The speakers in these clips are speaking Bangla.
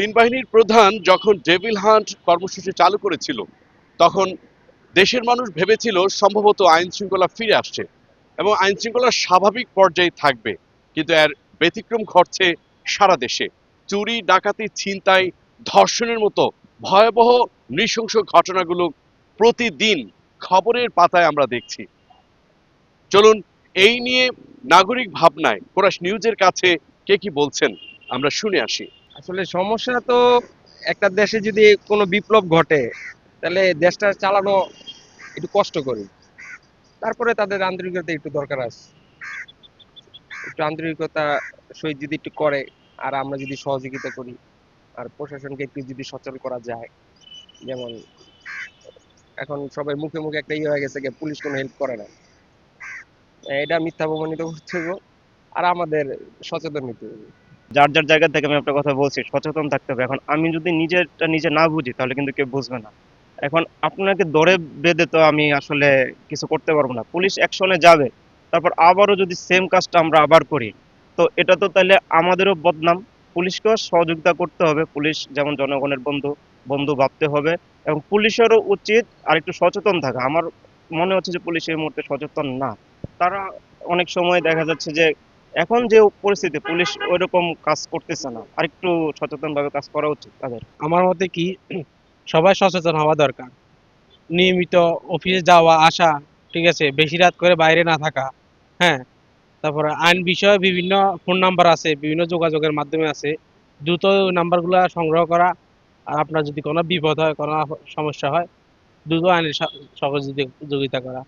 তিন বাহিনীর প্রধান যখন ডেভিল হান্ট কর্মসূচি চালু করেছিল, তখন দেশের মানুষ ভেবেছিল সম্ভবত আইন শৃঙ্খলা ফিরে আসছে এবং আইন শৃঙ্খলা স্বাভাবিক পর্যায়ে থাকবে, কিন্তু এর ব্যতিক্রম ঘটছে সারা দেশে। চুরি, ডাকাতি, ছিনতাই, ধর্ষণের মতো ভয়াবহ, নৃশংস ঘটনাগুলো প্রতিদিন খবরের পাতায় আমরা দেখছি। চলুন, এই নিয়ে নাগরিক ভাবনায় কোরাস নিউজের কাছে কে কি বলছেন, আমরা শুনে আসি। আসলে সমস্যা তো একটা দেশে যদি কোনো বিপ্লব ঘটে, তাহলে দেশটা চালানো একটু কষ্ট করি তারপরে তাদের আন্তরিকতা একটু দরকার আছে। একটু আন্তরিকতা সহিত যদি একটু করে, আর আমরা যদি সহযোগিতা করি, আর প্রশাসনকে একটু যদি সচল করা যায়, যেমন এখন সবাই মুখে মুখে একটা ইয়ে হয়ে গেছে যে পুলিশ কোনো হেল্প করে না। এটা মিথ্যা প্রমাণিত হচ্ছে গো। আর আমাদের সচেতন নিতে হবে যার যার জায়গা থেকে আমি একটা কথা বলছি, সচেতন থাকতে হবে। এখন আমি যদি নিজেরটা নিজে না বুঝি, তাহলে কিন্তু কেউ বুঝবে না। এখন আপনাকে দরে বেঁধে তো আমি আসলে কিছু করতে পারব না। পুলিশ অ্যাকশনে যাবে, তারপর আবারও যদি সেম কাজটা আমরা আবার করি, তো এটা তো তাহলে আমাদেরও বদনাম। পুলিশকেও সহযোগিতা করতে হবে। পুলিশ যেমন জনগণের বন্ধু বন্ধু ভাবতে হবে। এবং পুলিশেরও উচিত আর একটু সচেতন থাকা। আমার মনে হচ্ছে যে পুলিশ এই মুহূর্তে সচেতন না। তারা অনেক সময় দেখা যাচ্ছে যে এখন যে পরিস্থিতি, পুলিশ ওইরকম কাজ করতেছে না। আর একটু সচেতন ভাবে কাজ করা উচিত তাদের। আমার মতে কি, সবাই সচেতন হওয়া দরকার। নিয়মিত অফিসে যাওয়া, আসা, ঠিক আছে, বেশি রাত করে বাইরে না থাকা হ্যাঁ? তারপরে আইন বিষয়ে বিভিন্ন ফোন নাম্বার আছে, বিভিন্ন যোগাযোগের মাধ্যমে আছে। দ্রুত ওই নাম্বারগুলো সংগ্রহ করা, আর আপনার যদি কোনো বিপদ হয়, কোনো সমস্যা হয়, দ্রুত আইনের সহযোগিতা করা।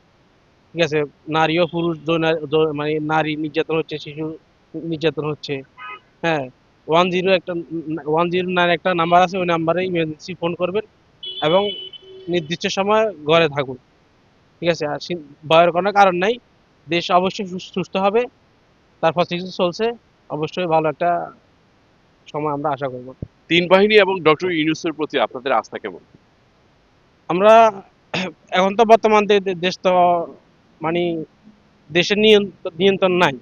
ঠিক আছে নারী ও পুরুষ মানে নারী নির্যাতন হচ্ছে শিশু নির্যাতন হচ্ছে হ্যাঁ ওয়ান জিরো একটা ওয়ান জিরো নাইন একটা নাম্বার আছে ওই নাম্বারে ইমার্জেন্সি ফোন করবেন এবং নির্দিষ্ট সময় ঘরে থাকুন ঠিক আছে আর ভয়ের কোনো কারণ নাই দেশ অবশ্যই সুস- সুস্থ হবে তারপর কিছু চলছে অবশ্যই ভালো একটা সময় আমরা আশা করব। তিন বাহিনী এবং ডক্টর ইউনুসের প্রতি আপনাদের আস্থা কেমন? আমরা এখন তো বর্তমান দেশ তো মানে দেশের নিয়ন্ত্রণ নাই।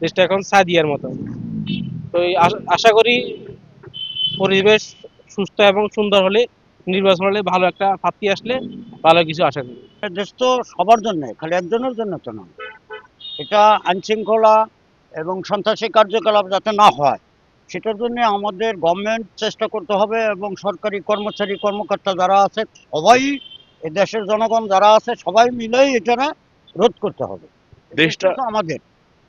দেশটা এখন সাদিয়ার মতো। তো আশা- করি পরিবেশ সুস্থ এবং সুন্দর হলে, নির্বাচন হলে ভালো একটা প্রাপ্তি আসলে ভালো কিছু আশা করি। দেশ তো সবার জন্য, খালি একজনের জন্য তো নয়। এটা আইনশৃঙ্খলা এবং সন্ত্রাসী কার্যকলাপ যাতে না হয়, সেটার জন্য আমাদের গভর্নমেন্ট চেষ্টা করতে হবে এবং সরকারি কর্মচারী কর্মকর্তা যারা আছে, সবাই দেশের জনগণ যারা আছে, সবাই মিলেই এটা রোধ করতে হবে। দেশটা আমাদের।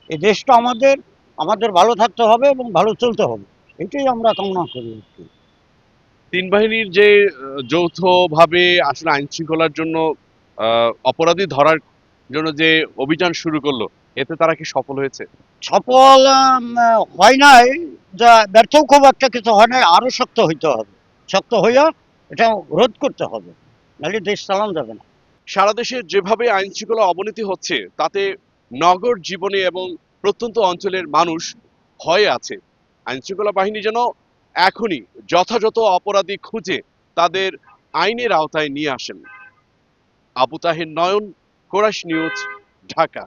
এই দেশটা আমাদের আমাদের ভালো থাকতে হবে এবং ভালো চলতে হবে। এটাই আমরা কামনা করি তিন বাহিনীর যে যৌথভাবে আসলে আইন শৃঙ্খলার জন্য অপরাধী ধরার জন্য যে অভিযান শুরু করল এতে তারা কি সফল হয়েছে? সফল হয় নাই। যা ব্যর্থ খুব একটা কিছু হয় নাই আরও শক্ত হইতে হবে। শক্ত হইয়া এটা রোধ করতে হবে। নাহলে দেশ চালানো যাবে না। সারা দেশে যেভাবে আইন শৃঙ্খলা অবনতি হচ্ছে, তাতে নগর জীবনে এবং প্রত্যন্ত অঞ্চলের মানুষ ভয়ে আছে। আইন শৃঙ্খলা বাহিনী যেন এখনই যথাযথ অপরাধী খুঁজে তাদের আইনের আওতায় নিয়ে আসেন। Abu Taher Nayan, Chorus news, Dhaka.